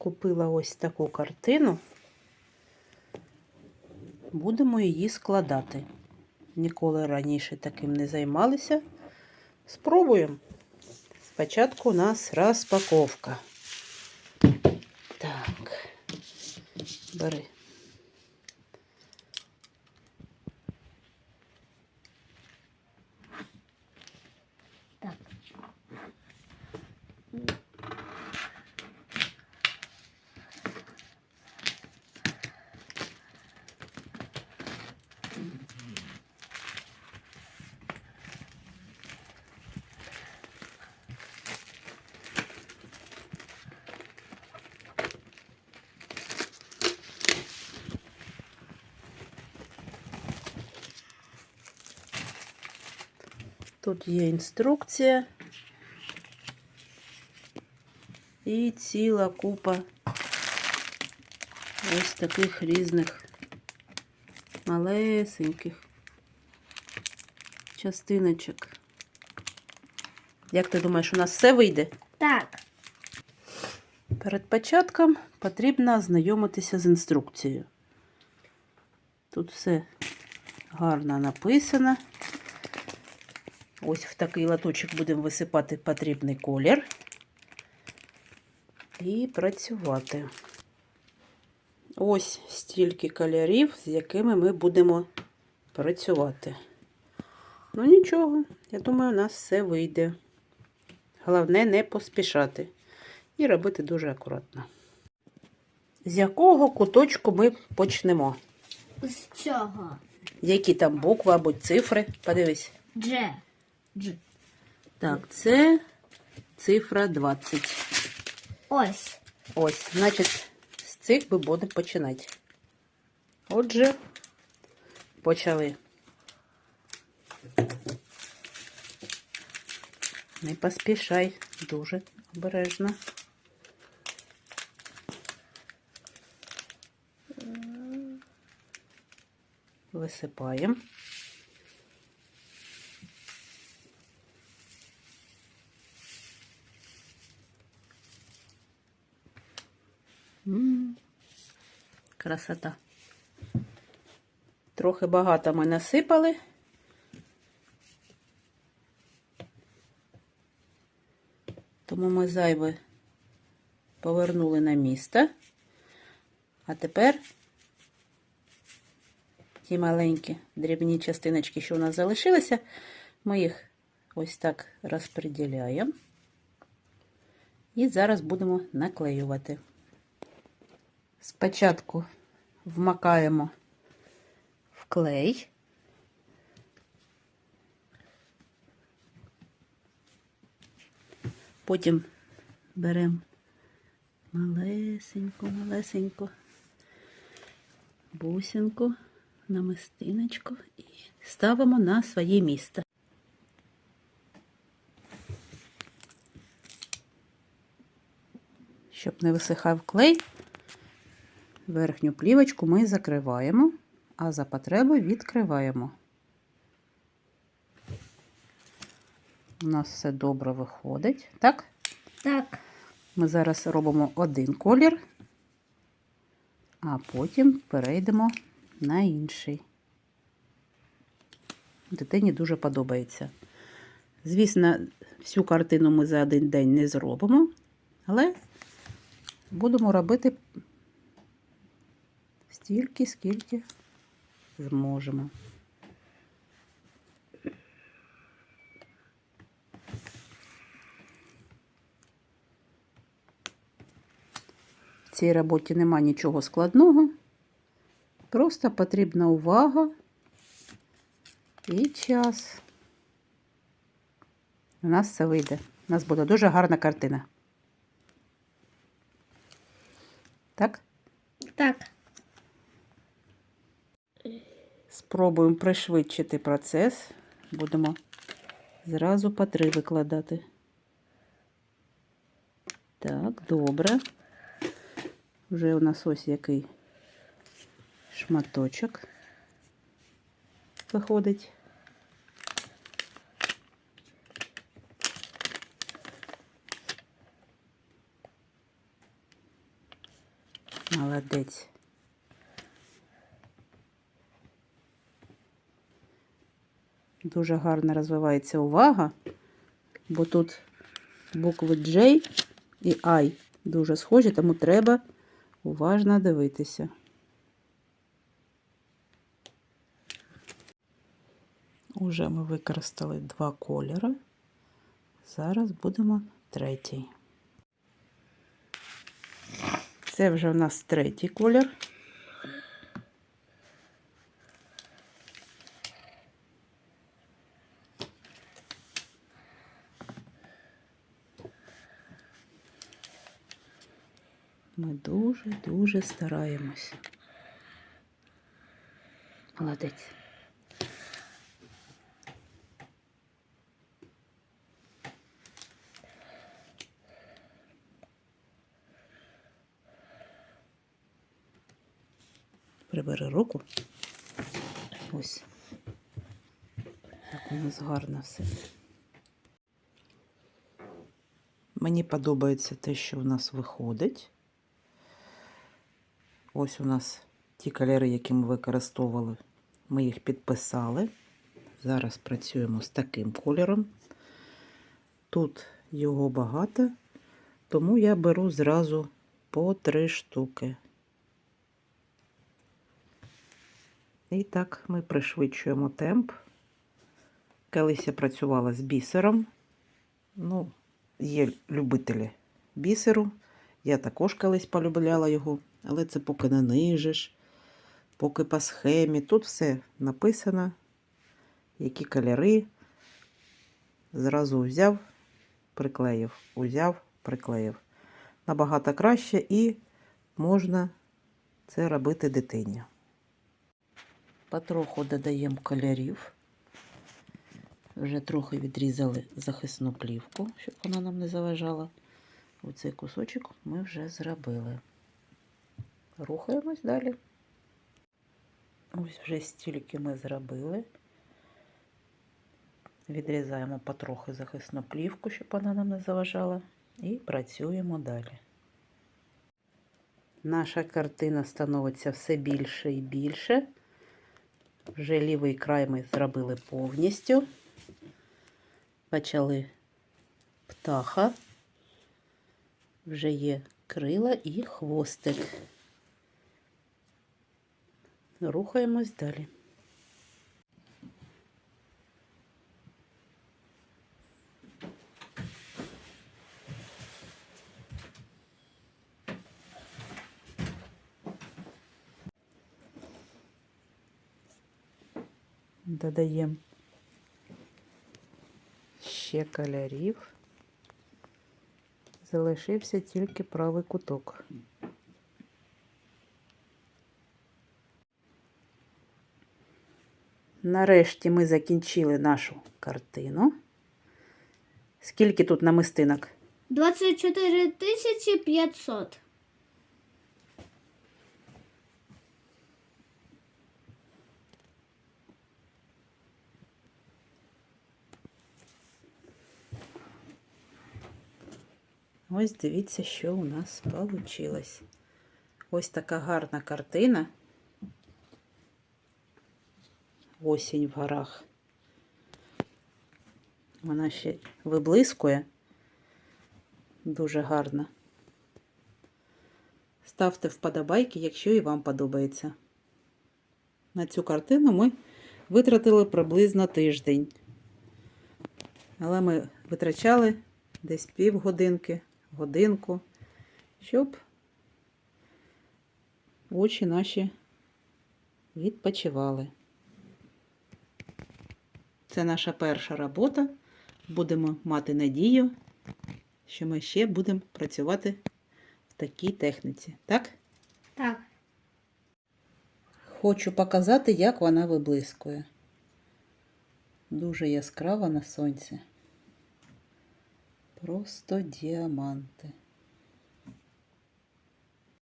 Купила ось таку картину. Будемо її складати. Ніколи раніше таким не займалися. Спробуємо. Спочатку у нас розпаковка. Так, бери. Тут є інструкція і ціла купа ось таких різних малесеньких частиночок. Як ти думаєш, у нас все вийде? Так. Перед початком потрібно ознайомитися з інструкцією. Тут все гарно написано. Ось в такий латочок будемо висипати потрібний колір і працювати. Ось стільки кольорів, з якими ми будемо працювати. Ну нічого, я думаю, у нас все вийде. Головне не поспішати і робити дуже акуратно. З якого куточку ми почнемо? З цього. Які там букви або цифри? Подивись. Дже. Так, це цифра 20. Ось. Ось, значить, з цих ми будемо починати. Отже, почали. Не поспішай, дуже обережно. Висипаємо. Красота. Трохи багато ми насипали. Тому ми зайве повернули на місце. А тепер ті маленькі дрібні частиночки, що у нас залишилися, ми їх ось так розподіляємо. І зараз будемо наклеювати. Спочатку вмакаємо в клей. Потім беремо малесеньку, малесеньку бусинку, намистиночку і ставимо на своє місце. Щоб не висихав клей, верхню плівочку ми закриваємо, а за потреби відкриваємо. У нас все добре виходить, так? Так. Ми зараз робимо один колір, а потім перейдемо на інший. Дитині дуже подобається. Звісно, всю картину ми за один день не зробимо, але будемо робити стільки, скільки зможемо. В цій роботі нема нічого складного. Просто потрібна увага і час. У нас все вийде. У нас буде дуже гарна картина. Так? Так. Спробуємо пришвидшити процес. Будемо зразу по три викладати. Так, добре. Вже у нас ось який шматочок виходить. Молодець. Дуже гарно розвивається увага, бо тут букви J і I дуже схожі, тому треба уважно дивитися. Уже ми використали два кольори. Зараз будемо третій. Це вже в нас третій колір. Ми дуже-дуже стараємось. Молодець. Прибери руку. Ось. Так у нас гарно все. Мені подобається те, що у нас виходить. Ось у нас ті кольори, які ми використовували. Ми їх підписали. Зараз працюємо з таким кольором. Тут його багато, тому я беру зразу по три штуки. І так ми пришвидшуємо темп. Колись я працювала з бісером. Ну, є любителі бісеру. Я також колись полюбляла його, але це поки не нижиш, поки по схемі. Тут все написано, які кольори. Зразу взяв, приклеїв, узяв, приклеїв. Набагато краще і можна це робити дитині. Потроху додаємо кольорів. Вже трохи відрізали захисну плівку, щоб вона нам не заважала. Оцей кусочок ми вже зробили. Рухаємось далі. Ось вже стільки ми зробили. Відрізаємо потрохи захисну плівку, щоб вона нам не заважала. І працюємо далі. Наша картина становиться все більше і більше. Вже лівий край ми зробили повністю. Почали птаха. Вже є крила і хвостик. Рухаємось далі. Додаємо ще кольорів. Залишився тільки правий куток. Нарешті ми закінчили нашу картину. Скільки тут намистинок? 24 тисячі 500. Ось дивіться, що у нас вийшло. Ось така гарна картина. Осінь в горах. Вона ще виблискує. Дуже гарно. Ставте вподобайки, якщо і вам подобається. На цю картину ми витратили приблизно тиждень. Але ми витрачали десь півгодинки, годинку, щоб очі наші відпочивали. Це наша перша робота. Будемо мати надію, що ми ще будемо працювати в такій техніці. Так? Так. Хочу показати, як вона виблискує. Дуже яскрава на сонці. Просто діаманти.